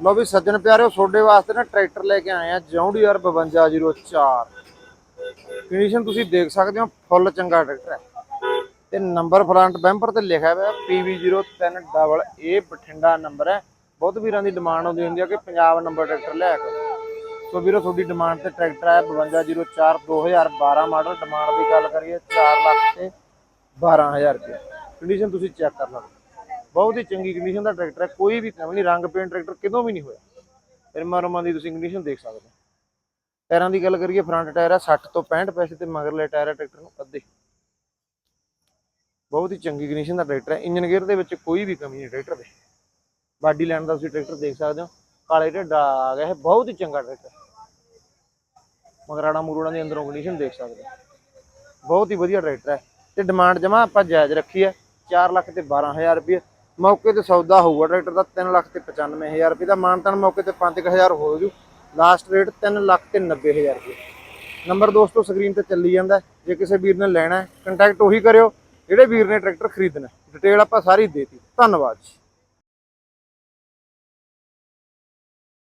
ਲੋ ਵੀ ਸੱਜਣ ਪਿਆਰਿਓ, ਤੁਹਾਡੇ ਵਾਸਤੇ ਨਾ ਟਰੈਕਟਰ ਲੈ ਕੇ ਆਏ ਆ ਜੌਂਡੀਆਰ 5204 ਕੰਡੀਸ਼ਨ ਤੁਸੀਂ ਦੇਖ ਸਕਦੇ ਹੋ, ਫੁੱਲ ਚੰਗਾ ਟਰੈਕਟਰ ਹੈ। ਤੇ ਨੰਬਰ ਫਰੰਟ ਬੈਂਪਰ ਤੇ ਲਿਖਿਆ ਹੋਇਆ PV03 ਇਹ ਬਠਿੰਡਾ ਨੰਬਰ ਹੈ। ਬਹੁਤ ਵੀਰਾਂ ਦੀ ਡਿਮਾਂਡ ਆਉਂਦੀ ਹੁੰਦੀ ਆ ਕਿ ਪੰਜਾਬ ਨੰਬਰ ਟਰੈਕਟਰ ਲੈ ਕੇ ਸੋ ਵੀਰੋ, ਤੁਹਾਡੀ ਡਿਮਾਂਡ ਤੇ ਟਰੈਕਟਰ ਹੈ 5204 2012 ਮਾਡਲ ਡਿਮਾਂਡ ਦੀ ਗੱਲ ਕਰੀਏ 4 ਲੱਖ ਤੇ 12000 ਰੁਪਏ। ਕੰਡੀਸ਼ਨ ਤੁਸੀਂ ਚੈੱਕ ਕਰ ਲਓ ਬਹੁਤ ਹੀ ਚੰਗੀ ਕੰਡੀਸ਼ਨ ਦਾ ਟਰੈਕਟਰ ਹੈ, ਕੋਈ ਵੀ ਕਮੀ ਨਹੀਂ, ਰੰਗ ਪੇਂਟ ਟਰੈਕਟਰ ਕਿਦੋਂ ਵੀ ਨਹੀਂ ਹੋਇਆ। ਰਿਮਾ ਰਮਾ ਦੀ ਤੁਸੀਂ ਕੰਡੀਸ਼ਨ ਦੇਖ ਸਕਦੇ ਹੋ। ਟਾਇਰਾਂ ਦੀ ਗੱਲ ਕਰੀਏ ਫਰੰਟ ਟਾਇਰ ਹੈ 60 ਤੋਂ 65 ਪੈਸੇ ਤੇ ਮਗਰਲੇ ਟਾਇਰ ਹੈ ਟਰੈਕਟਰ ਨੂੰ, ਅੱਧੇ। ਬਹੁਤ ਹੀ ਚੰਗੀ ਕੰਡੀਸ਼ਨ ਦਾ ਟਰੈਕਟਰ ਹੈ ਇੰਜਨ ਗੇਅਰ ਦੇ ਵਿੱਚ ਕੋਈ ਵੀ ਕਮੀ ਨਹੀਂ ਟਰੈਕਟਰ ਦੇ। ਬਾਡੀ ਲਾਈਨ ਦਾ ਤੁਸੀਂ ਟਰੈਕਟਰ ਦੇਖ ਸਕਦੇ ਹੋ, ਕਾਲੇ ਢੱਡਾ ਆ ਗਿਆ ਹੈ ਬਹੁਤ ਹੀ ਚੰਗਾ ਟਰੈਕਟਰ ਮਗਰਾੜਾ ਮੂਰੂੜਾ ਦੀ ਅੰਦਰੋਂ ਕੰਡੀਸ਼ਨ ਦੇਖ ਸਕਦੇ ਹੋ। ਬਹੁਤ ਹੀ ਵਧੀਆ ਟਰੈਕਟਰ ਹੈ, ਤੇ ਡਿਮਾਂਡ ਜਮਾ ਆਪਾਂ ਜਾਇਜ਼ ਰੱਖੀ ਹੈ 4 ਲੱਖ ਤੇ 12000 ਰੁਪਏ ਮੌਕੇ ਤੇ ਸੌਦਾ ਹੋਊਗਾ, ਟਰੈਕਟਰ ਦਾ 3 ਲੱਖ ਤੇ 95000 ਰੁਪਏ ਦਾ, ਮਾਨਤਾਨ ਮੌਕੇ ਤੇ 5000 ਹੋ ਜੂ। ਲਾਸਟ ਰੇਟ 3 ਲੱਖ ਤੇ 90000 ਰੁਪਏ। ਨੰਬਰ ਦੋਸਤੋ ਸਕਰੀਨ ਤੇ ਚੱਲੀ ਜਾਂਦਾ ਜੇ ਕਿਸੇ ਵੀਰ ਨੇ ਲੈਣਾ ਕੰਟੈਕਟ ਉਹੀ ਕਰਿਓ। ਜਿਹੜੇ ਵੀਰ ਨੇ ਟਰੈਕਟਰ ਖਰੀਦਣਾ ਡਿਟੇਲ ਆਪਾਂ ਸਾਰੀ ਦੇਤੀ। ਧੰਨਵਾਦ ਜੀ।